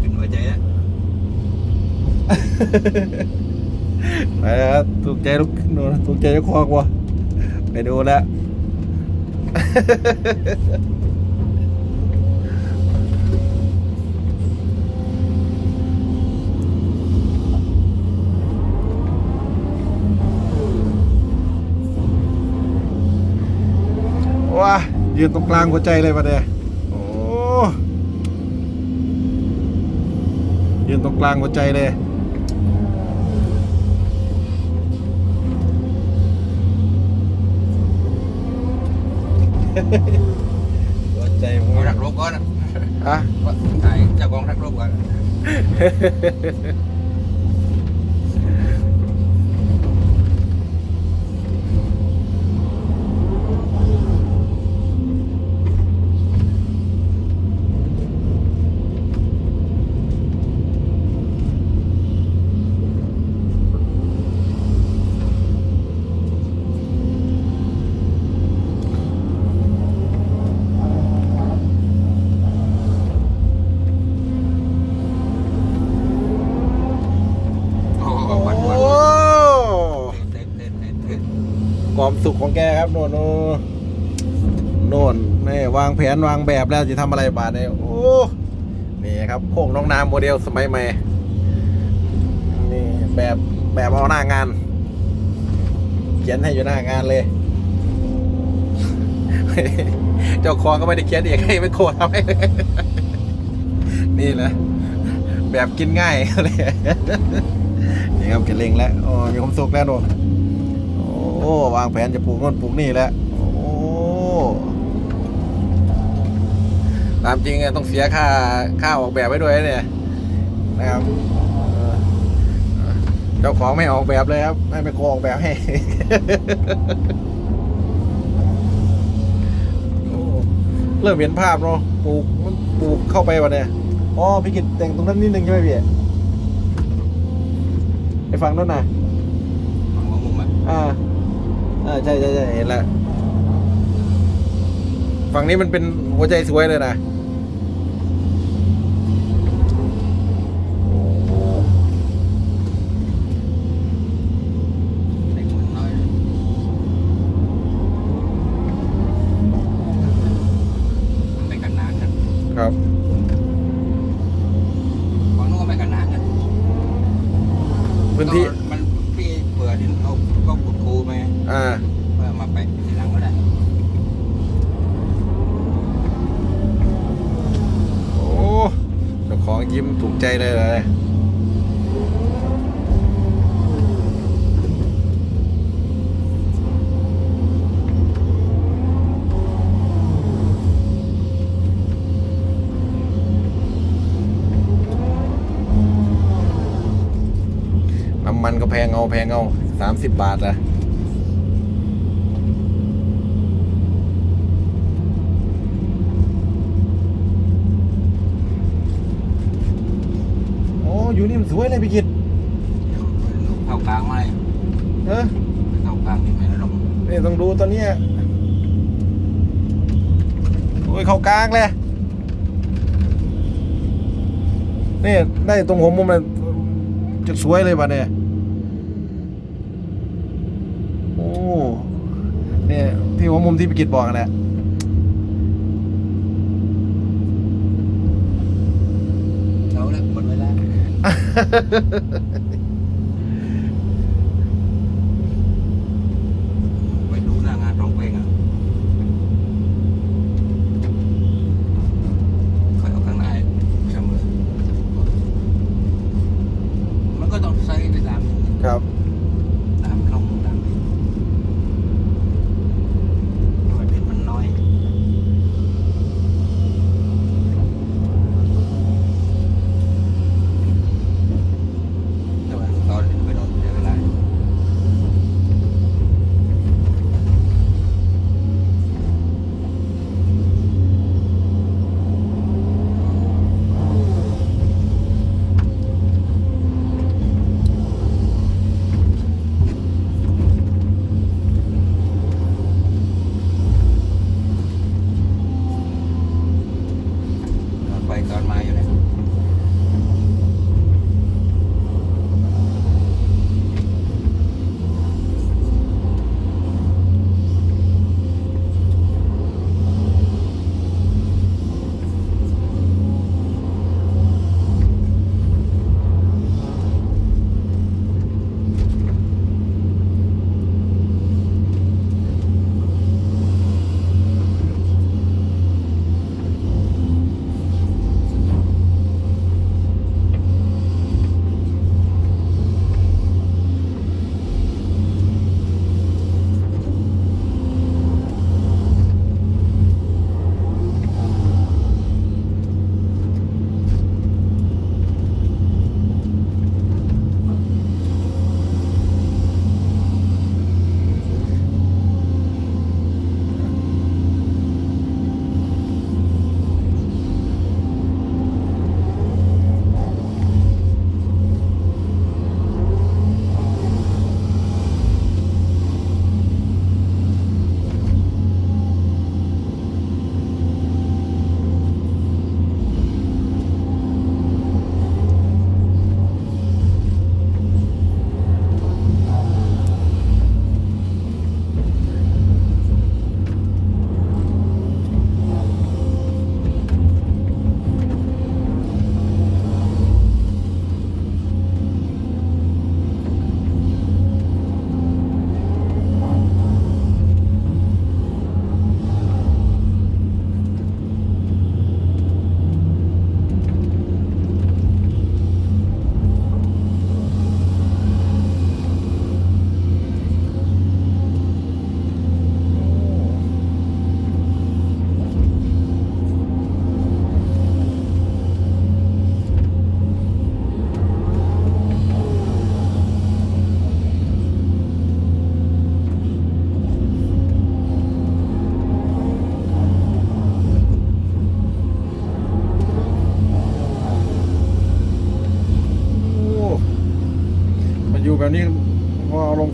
ขึ้นหัวใจอะไปแล้วถูกใจลูกหนูถูกใจเจ้าของวะไปดูแล้ว ว้ายืนตรงกลางหัวใจเลยมาเนี่ยโอ้ ยืนตรงกลางหัวใจเลยหัวใจมึงเอารักรบก่อนอะอะถ่ายเจ้ากองรักรบก่อนโสุขของแกครับโน่นโน่นนี่วางแผนวางแบบแล้วจะทำอะไรบาทเนี่ยโอ้นี่ครับโค้งน้องน้ำโมเดลสมัยใหม่นี่แบบแบบเอาหน้างาน เขียนให้อยู่หน้างานเลย เจ้าของก็ไม่ได้เขียนเองให้ไม่โคตรทำให้นี่แหละแบบกินง่ายเลยนี่ครับเกเล็งแล้วโอ้มีความสุขแล้วโน่น อ้ วางแผนจะปลูกโน่นปลูกนี่แล้ว โอ้ตามจริงอะต้องเสียค่าค่าออกแบบไว้ด้วยนะเนี่ยนะครับเออเจ้าของไม่ออกแบบเลยครับ ให้ไปโคออกแบบให้โอ้เริ่มเห็นภาพเนาะปลูกมันปลูกเข้าไปวะเนี่ยอ๋อพี่กิตแต่งตรงนั้นนิดนึงใช่ไหมพี่ไปฟังนั่นน่ะของ เออใช่ใช่ใช่เห็นแล้วฝั่งนี้มันเป็นหัวใจสวยเลยนะ งเอาแพงเอาสามสิบบาทอะโอ้อยู่นี่มันสวยเลยพี่กิตเข้ากลางมาเลยเออเข้ากลางที่ไม่ระดมนี่ต้องดูตอนเนี้ยโอ้ยเข้ากลางเลยนี่ได้ตรงหัวมุมมันจะสวยเลยป่ะเนี่ยโอ้เนี่ย ที่หัวมุมที่พิกิตบอกนั่นแหละเอาละหมดเวลา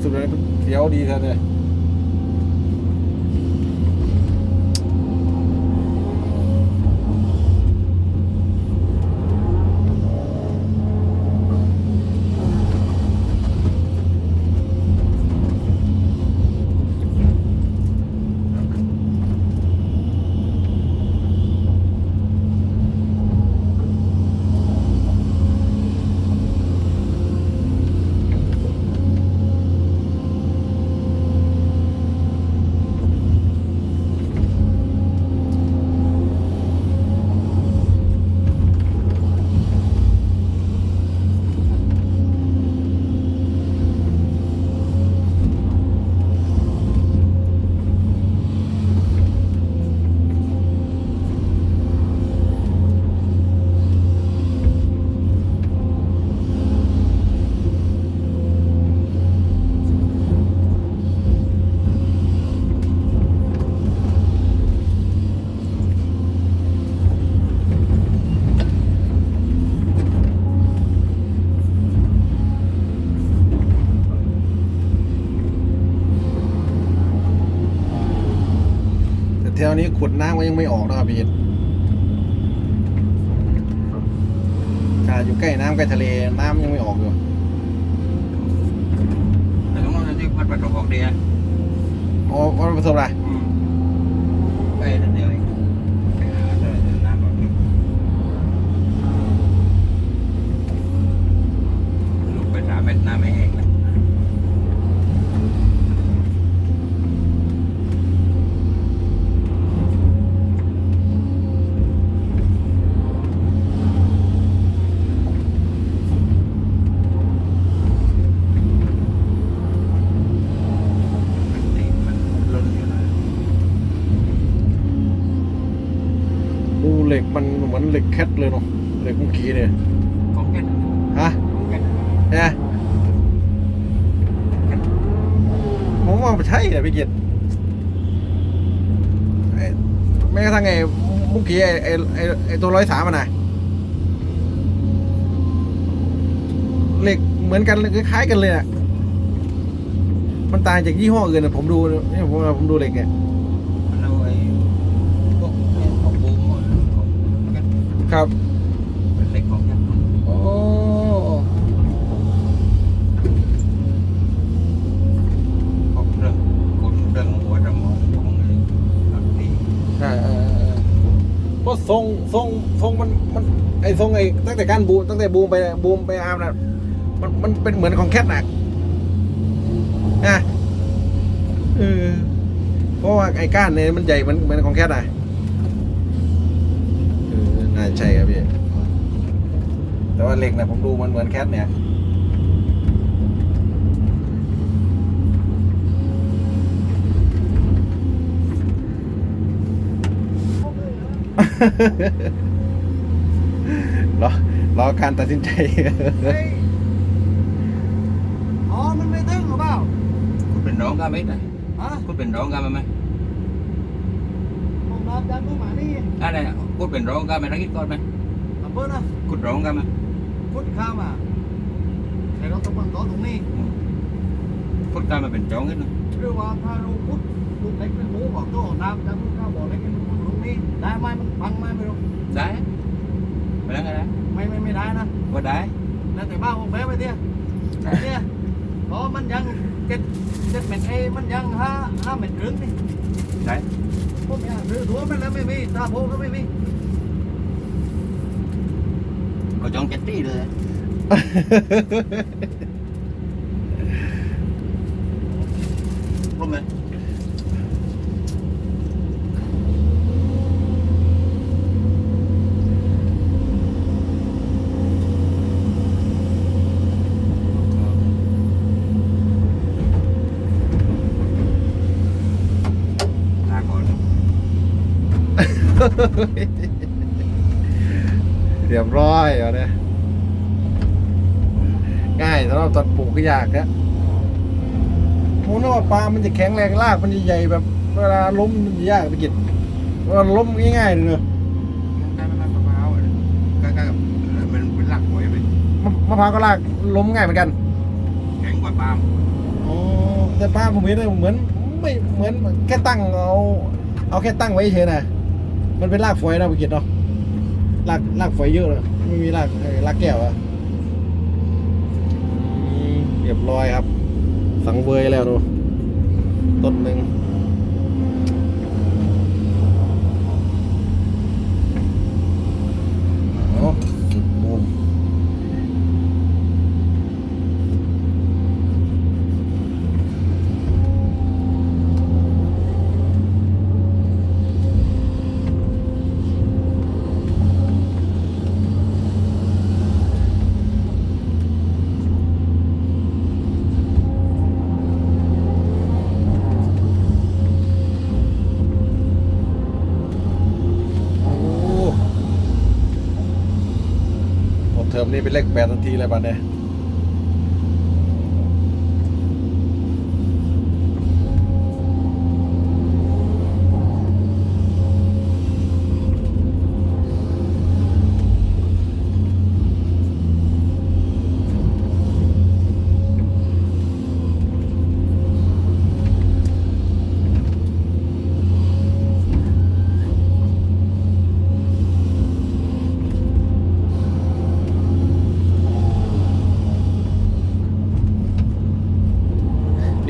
สุดเลยเสียวดีแท้เลย แต่แถวนี้ขุดน้ำก็ยังไม่ออกนะครับพี่ขนาดอยู่ใกล้น้ำใกล้ทะเลน้ำยังไม่ออกอยู่แต่ตรงนั้นที่พัดประตกออกเดียอ๋อวัดประสบอะไรอืมไปนั่นเดียวเองไปหาเจอน้ำแบบลูกไปสามเม็ดน้ำไม่แห้งเลย มันติดมันล้นอยู่นะ ดูเหล็กมัน เหมือนเหล็กแคทเลยเนาะเหล็กเมื่อกี้เนี่ยของแก่นฮะของแก่นเนี่ยผมว่ามันใช่นะพี่เกียรติไอ้แม้กระทั่งไอ้เมุกกี้ไอ้ไอ้ไอ้ไอ้ตัวร้อยสามมันนะเหล็กเหมือนกันเลยคล้ายๆกันเลยน่ะมันต่างจากยี่ห้ออื่นนะผมดูนี่ผมผมดูเหล็กเนี่ย มันเอาไอ้พวกเนี่ยของบูมหมดของแก่น ครับเป็นเล็กของแค่โอ้ของเรื่องกดเรื่องหัวสมองของไอ้อักตีอ่าอ่าอ่าเพราะทรงทรงทรงมันมันไอ้ทรงไอ้ตั้งแต่การบูมตั้งแต่บูมไปบูมไปอาร์มน่ะมันมันเป็นเหมือนของแคทน่ะนะเออเพราะว่าไอ้ก้านเนี่ยมันใหญ่เหมือนเหมือนของแคทน่ะเออน่า ใช่ครับพี่ แต่ว่าเหล็กนะผมดูมันเหมือนแคทเนี่ยรอรอการตัดสินใจเฮ้ยอ๋อ มันไม่ตึงหรือเปล่า คุณเป็นร้องกันไหมนะฮะคุณเป็นร้องกันไหมห้องน้ำจานผู้หมานี่อะไร นะคุณเป็นร้องกันไหมนักกิจก่อนไหมตำเบิ้ลนะคุณร้องกันไหมพุทธข้ามอะแต่เราต้องบังต่อตรงนี้พูดกันมาเป็นจ้องกันนะหรือว่าถ้าเราพุทธลูกเล็กเป็นหมูของตัวของน้ำจานผู้ข้าบอกเล็กเป็นหมูตรงนี้ได้ไหมมันพังไหมไม่รู้ได้ไปแล้วไงได้ไม่ไม่ไม่ได้นะว่าได้แล้วแต่บ้านผมแพ้ไปเนี่ยเนี่ยเพราะมันยังเจ็ดเจ็ดเม็ดเอมันยังห้าห้าเม็ดครึ่งนี่ได้ผมอยากซื้อถัวมันแล้วไม่มีตาโพก็ไม่มี ก็จ้องเจ็ดตีเลย รู้ไหมลาก่อนเรียบร้อยเอาเนี่ยง่ายสำหรับตอนปลูกก็ยากนะผมนึกว่าปลามันจะแข็งแรงรากมันจะใหญ่แบบเวลาล้มมันจะยากไปกินเวลาล้มง่ายๆเลยเนอะได้ไม่มากมะพร้าวใกล้ๆกับมันเป็นหลักหวยไปมะมะพร้าวก็รากล้มง่ายเหมือนกัน แข็งกว่าปาล์มอ๋อแต่ปลาผมเห็นเลยเหมือนไม่เหมือนแค่ตั้งเอา เอาแค่ตั้งไว้เฉยนะมันเป็นรากฝอยนะไปกินเนาะ รากรากฝอยเยอะเลยไม่มีรากเอ่อรากแก้วอะเรียบร้อยครับ สังเวยแล้วดูต้นหนึ่ง นี่เป็นเลขแปดนทีเลยบัดเนี่ย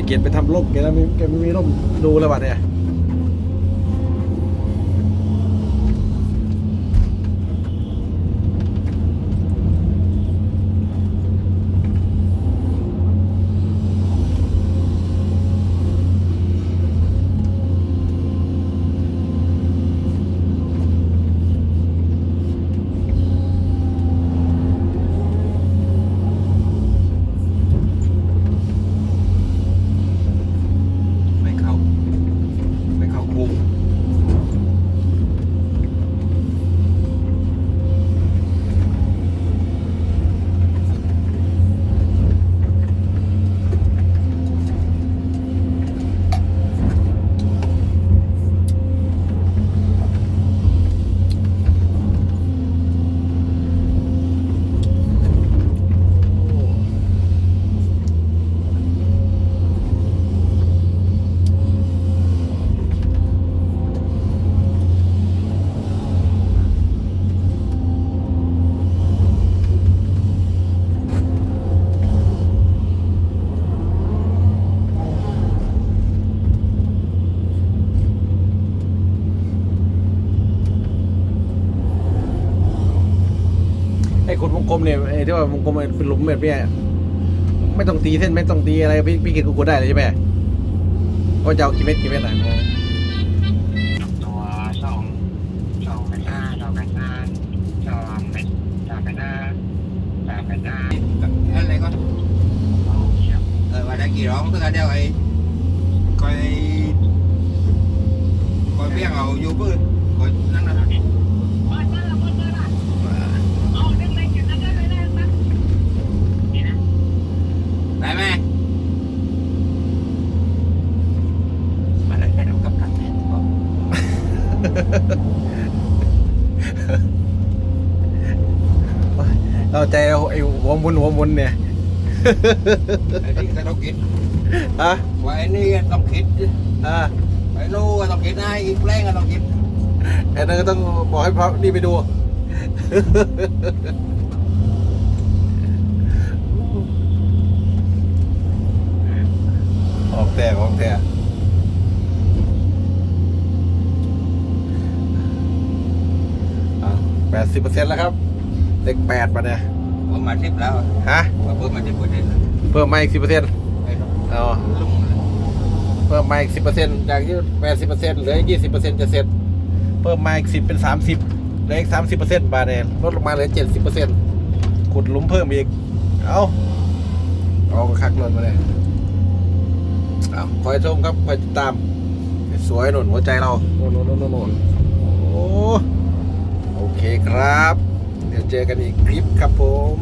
เกียนไปทำร่มแกแล้วไม่แกไม่มีร่มดูเลยบัดเนี่ย เนี่ยไอ้ที่ว่าวงกลมเป็นหลุมแบบเนี้ยไม่ต้องตีเส้นไม่ต้องตีอะไรพี่พี่เกดกูกดได้เลยใช่ไหมก็จะเอากี่เม็ดกี่เม็ดอะตัวสองสองเป็นห้าสองเป็นห้าสองเป็นสามเป็นห้าสามเป็นห้าอะไรก็เออว่าได้กี่ร้องตัวเดียวไอ้คอยคอยเบี้ยงเอาอยู่ปืนคอยนั่นนะได้ไหมมาได้แค่น้ำกับกันแม่ เราใจเอาไอ้หัวหมุนหัวหมุนเนี่ยไอ้นี่ก็ต้องคิดฮะว่าไอ้นี่ต้องคิดอ่าไอ้นู่นก็ต้องคิดนะอีกแรงก็ต้องคิดไอ้นั่นก็ต้องบอกให้พระนี่ไปดูออกแต่ออกแต่แปดสิบเปอร์เซ็นต์แล้วครับ เลขแปดมาเนี่ยผมมาทิปแล้วฮะว่าเพิ่มมาทิปเปอร์เซ็นต์เพิ่มมาอีกสิบเปอร์เซ็นต์ไอ้นู่นเอาลุ่มเลยเพิ่มมาอีกสิบเปอร์เซ็นต์จากที่แปดสิบเปอร์เซ็นต์เหลือยี่สิบเปอร์เซ็นต์จะเสร็จ เพิ่มมาอีกสิบเป็นสามสิบเหลืออีกสามสิบเปอร์เซ็นต์บาทเนี่ยลดลงมาเหลือเจ็ดสิบเปอร์เซ็นต์ขุดหลุมเพิ่มอีก เอาเอาคักเลยมาเลยเอาคอยชมครับคอยติดตาม สวยหนุนหัวใจเราโน่นโน่นโน่นโน่นโอ้โอเคครับเดี๋ยวเจอกันอีกคลิปครับผม